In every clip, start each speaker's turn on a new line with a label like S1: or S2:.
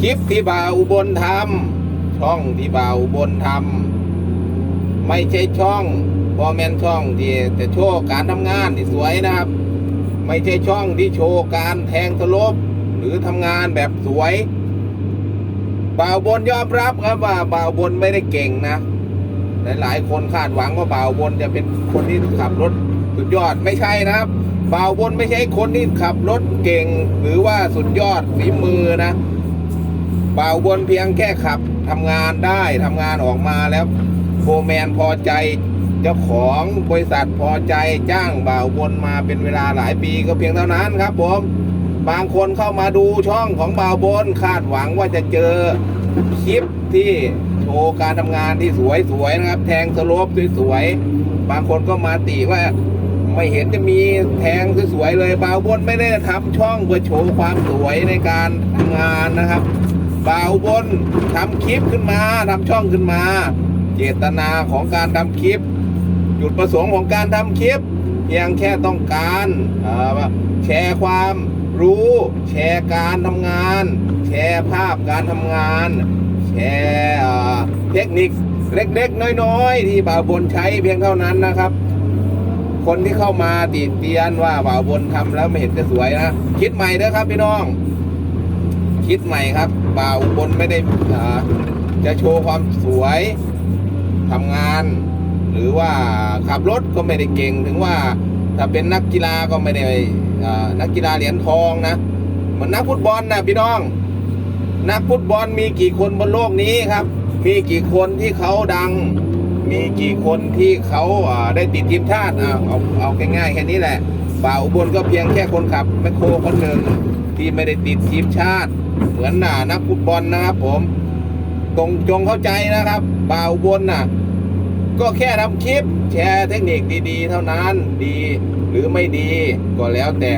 S1: คลิปที่บ่าวอุบลทำช่องที่บ่าวอุบลทำไม่ใช่ช่องบอแมนช่องที่แต่โชว์การทำงานที่สวยนะครับ ไม่ใช่ช่องที่โชว์การแทงสลบหรือทำงานแบบสวยบ่าวบนยอมรับครับว่าบ่าวบนไม่ได้เก่งนะหลายๆคนคาดหวังว่าบ่าวบนจะเป็นคนที่ขับรถสุดยอดไม่ใช่นะครับบ่าวบนไม่ใช่คนที่ขับรถเก่ง หรือว่าสุดยอดฝีมือนะ บ่าวบนเพียงแค่ขับทำงานได้ทำงานออกมาแล้วโฟแมนพอใจ เจ้าของบริษัทพอใจจ้างบ่าวบนมาเป็นเวลาหลายปีก็เพียงเท่านั้นครับผมบางคนเข้ามาดูช่องของบ่าวบนคาดหวังว่าจะเจอคลิปที่โชว์การทำงานที่สวยๆนะครับ แทงสโลปสวยๆบางคนก็มาติว่าไม่เห็นจะมีแทงสวยๆเลยบ่าวบนไม่ได้ทำช่องเพื่อโชว์ความสวยในการทำงานนะครับ บ่าวบนทำคลิปขึ้นมาทำช่องขึ้นมา เจตนาของการทำคลิป จุดประสงค์ของการทำคลิปเพียงแค่ต้องการแชร์ความรู้ แชร์การทำงาน แชร์ภาพการทำงาน แชร์เทคนิคเล็กๆ น้อยๆ ที่บ่าวบนใช้เพียงเท่านั้นนะครับ คนที่เข้ามาติดเตียนว่าบ่าวบนทำแล้วไม่เห็นจะสวยนะ คิดใหม่เด้อครับพี่น้อง คิดใหม่ครับบ่าวบนไม่ได้จะโชว์ความสวยทำงาน หรือว่าขับรถก็ไม่ได้เก่งถึงว่าถ้าเป็นนักกีฬาก็ไม่ได้นักกีฬาเหรียญทองนะเหมือนนักฟุตบอลนะพี่น้อง นักฟุตบอลมีกี่คนบนโลกนี้ครับ มีกี่คนที่เขาดัง มีกี่คนที่เขาได้ติดทีมชาติอ่าเอาเอาง่ายๆแค่นี้แหละบ่าวอุบลก็เพียงแค่คนขับแมคโครคนหนึ่งที่ไม่ได้ติดทีมชาติ เหมือนน่ะนักฟุตบอลนะครับ ผมตรงจงเข้าใจนะครับบ่าวอุบลน่ะ ก็แค่ทำคลิป แชร์เทคนิคดีๆ เท่านั้นดีหรือไม่ดีก็แล้วแต่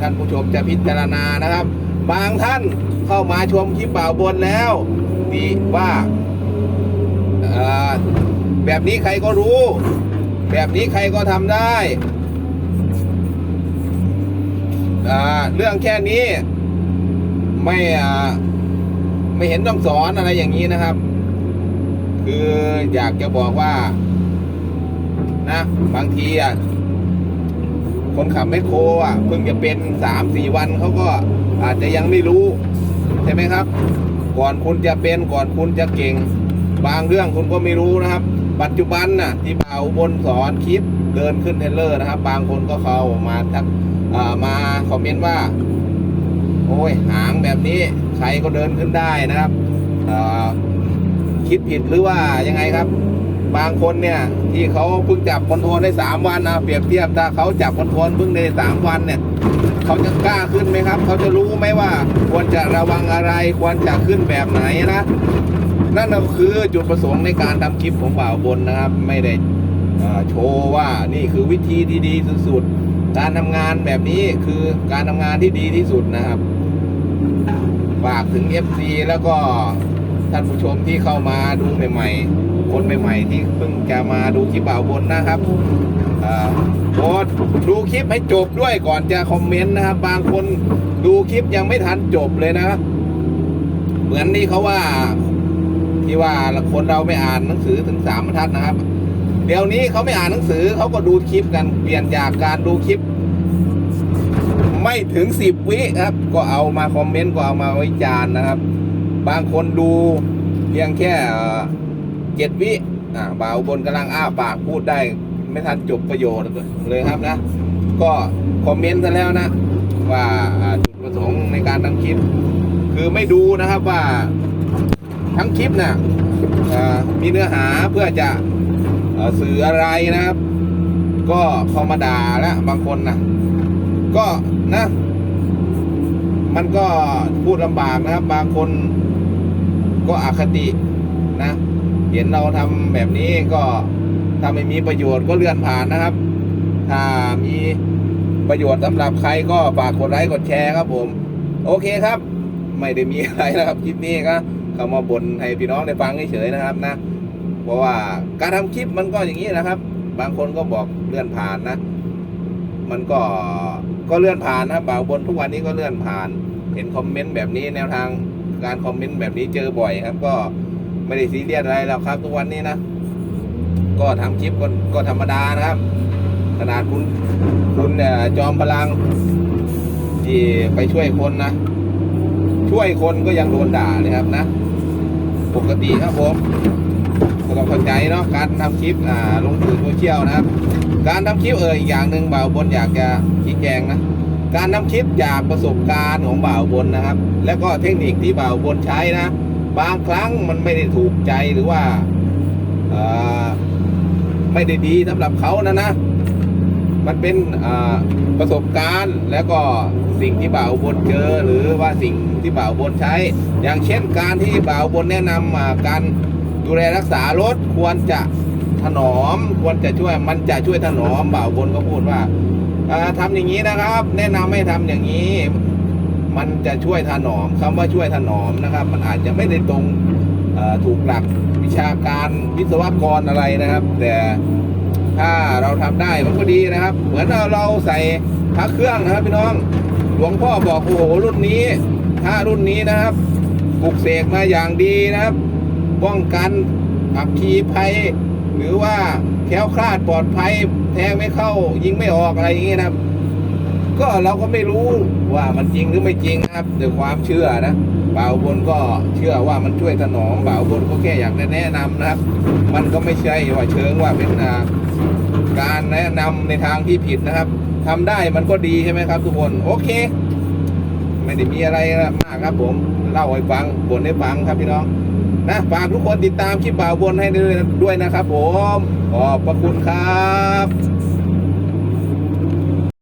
S1: ท่านผู้ชมจะพิจารณานะครับ บางท่านเข้ามาชมคลิปบ่าวบนแล้วดีว่าแบบนี้ใครก็รู้ แบบนี้ใครก็ทำได้ เรื่องแค่นี้ ไม่อ่าไม่เห็นต้องสอนอะไรอย่างนี้นะครับ คืออยากจะบอกว่า นะ บางทีอะคนขับแมคโครอะเพิ่งจะเป็นสามสี่วันเขาก็อาจจะยังไม่รู้ ใช่ไหมครับ ก่อนคุณจะเป็นก่อนคุณจะเก่ง บางเรื่องคุณก็ไม่รู้นะครับ ปัจจุบันน่ะ ที่บ่าวบนสอนคลิปเดินขึ้นเทเลอร์นะครับ บางคนก็เข้ามาทักมาคอมเมนต์ว่า โอ้ยหางแบบนี้ใครก็เดินขึ้นได้นะครับคิดผิดหรือว่ายังไงครับ บางคนเนี่ยที่เขาเพิ่งจับคอนโทรลได้สามวันนะเปรียบเทียบถ้าเขาจับคอนโทรลเพิ่งได้สามวันเนี่ยเขาจะกล้าขึ้นไหมครับ เขาจะรู้ไหมว่าควรจะระวังอะไรควรจะขึ้นแบบไหนนะนั่นก็คือจุดประสงค์ในการทำคลิปของบ่าวบนนะครับ ไม่ได้โชว์ว่านี่คือวิธีที่ดีสุดๆ การทำงานแบบนี้คือการทำงานที่ดีที่สุดนะครับ ฝากถึง FC แล้วก็ท่านผู้ชมที่เข้ามาดูใหม่ๆ คนใหม่ๆ ที่เพิ่งจะมาดูคลิปบ่าวบนนะครับโปรดดูคลิปให้จบด้วยก่อนจะคอมเมนต์นะครับ บางคนดูคลิปยังไม่ทันจบเลยนะเหมือนที่เขาว่า ที่ว่าคนเราไม่อ่านหนังสือถึงสามบรรทัดนะครับ ดี๋ยวนี้เขาไม่อ่านหนังสือเขาก็ดูคลิปกันเปลี่ยนจากการดูคลิป ไม่ถึงสิบวิครับ ก็เอามาคอมเมนต์ก็เอามาวิจารณ์นะครับ บางคนดูเพียงแค่เจ็ดวิอ่าบ่าวบนกำลังอ้าปากพูดได้ ไม่ทันจบประโยชน์เลยครับนะ ก็คอมเมนต์ซะแล้วนะ ว่าจุดประสงค์ในการทำคลิป คือไม่ดูนะครับว่าทั้งคลิปน่ะอ่ามีเนื้อหาเพื่อจะ สื่ออะไรนะครับ ก็เขามาด่าแล้วบางคนนะก็นะ มันก็พูดลำบากนะครับ บางคนก็อคตินะ เห็นเราทำแบบนี้ก็ถ้าไม่มีประโยชน์ก็เลื่อนผ่านนะครับ ถ้ามีประโยชน์สำหรับใครก็ฝากกดไลค์กดแชร์ครับผม โอเคครับ ไม่ได้มีอะไรนะครับคลิปนี้ก็เขามาบ่นให้พี่น้องได้ฟังเฉยๆนะครับนะ เพราะว่าการทำคลิปมันก็อย่างนี้นะครับ บางคนก็บอกเลื่อนผ่านนะ มันก็ก็เลื่อนผ่านนะบ่าวบนทุกวันนี้ก็เลื่อนผ่าน เห็นคอมเมนต์แบบนี้แนวทางการคอมเมนต์แบบนี้เจอบ่อยครับ ก็ไม่ได้ซีเรียสอะไรแล้วครับ ทุกวันนี้นะ ก็ทำคลิปก็ก็ธรรมดานะครับ ขนาดคุณคุณจอมพลังที่ไปช่วยคนนะ ช่วยคนก็ยังโดนด่าเลยครับนะ ปกติครับผม ก็ต้องเข้าใจเนาะการทำคลิปอ่าลงสื่อโซเชียลนะครับ การทำคลิปเอออีกอย่างหนึ่งบ่าวบนอยากจะชี้แจงนะการทำคลิปจากประสบการณ์ของบ่าวบนนะครับ แล้วก็เทคนิคที่บ่าวบนใช้นะบางครั้งมันไม่ได้ถูกใจหรือว่าไม่ได้ดีสำหรับเขานะนะมันเป็นประสบการณ์แล้วก็สิ่งที่บ่าวบนเจอหรือว่าสิ่งที่บ่าวบนใช้ อย่างเช่นการที่บ่าวบนแนะนำอ่าการ ดูแลรักษารถควรจะถนอม ควรจะช่วยมันจะช่วยถนอมบ่าวบนก็พูดว่าอ่าทำอย่างนี้นะครับ แนะนำให้ทำอย่างนี้ มันจะช่วยถนอมคำว่าช่วยถนอมนะครับ มันอาจจะไม่ได้ตรงถูกหลักวิชาการวิศวกรอะไรนะครับ แต่ถ้าเราทำได้มันก็ดีนะครับ เหมือนเราเราใส่พระเครื่องนะครับพี่น้องหลวงพ่อบอกโอ้โหรุ่นนี้ถ้ารุ่นนี้นะครับปลุกเสกมาอย่างดีนะครับ ป้องกันอักคีภัยหรือว่าแคล้วคลาดปลอดภัย แทงไม่เข้า ยิงไม่ออกอะไรอย่างนี้นะก็เราก็ไม่รู้ว่ามันจริงหรือไม่จริงครับด้วยความเชื่อนะบ่าวบนก็เชื่อว่ามันช่วยถนอมบ่าวบนก็แค่อยากแนะนำนะครับ มันก็ไม่ใช่ว่าเชิงว่าเป็นาการแนะนำในทางที่ผิดนะครับทำได้มันก็ดีใช่ไหมครับ ทุกคนโอเค ไม่ได้มีอะไรมากครับผมเล่าให้ฟังบนให้ฟังครับพี่น้อง นะฝากทุกคนติดตามคลิปบ่าวบนให้ด้วยด้วยนะครับผม ขอบพระคุณครับ